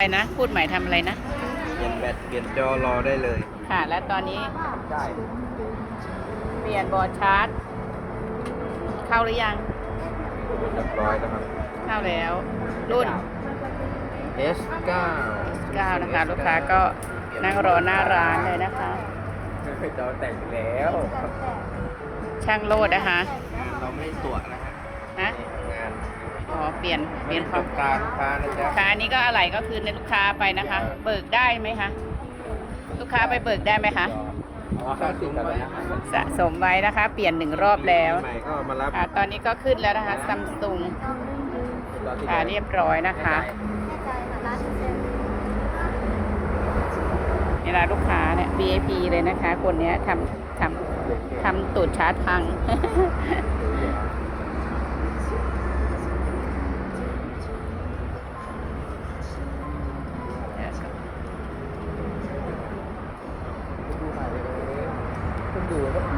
อะไรนะพูดใหม่ทำอะไรนะเปลี่ยนแบตเปลี่ยนจอรอได้เลย ค่ะ และตอนนี้ได้เปลี่ยนบอร์ดชาร์จ เข้าหรือยังเรียบร้อยแล้วครับ เข้าแล้ว รุ่น S9 9นะคะลูกค้าก็นั่งรอหน้าร้านเลยนะคะจอแต่งแล้ว ช่างโลดนะคะงานเราไม่ตรวจนะฮะฮะงานอ๋อเป ลี่ยนเปลี่ยนขขอองงการค้านะจ๊ะค่ะอันนี้ก็อะไรก็คือในลูกค้าไปนะคะ เบิกได้ไหมคะลูกค้าไปเบิกได้ไหมคะอ๋อค่าติดกันนะสะสมไว้นะคะ เปลี่ยนหนึ่งรอบแล้วใหม่ก็มารับค่ะตอนนี้ก็ขึ้นแล้วนะคะซัมซุงค่ะเรียบร้อยนะคะเวลาลูกค้าเนี่ย VIP เลยนะคะ คนเนี้ยทำทำทำตูดชาร์จพัง ดูอยู่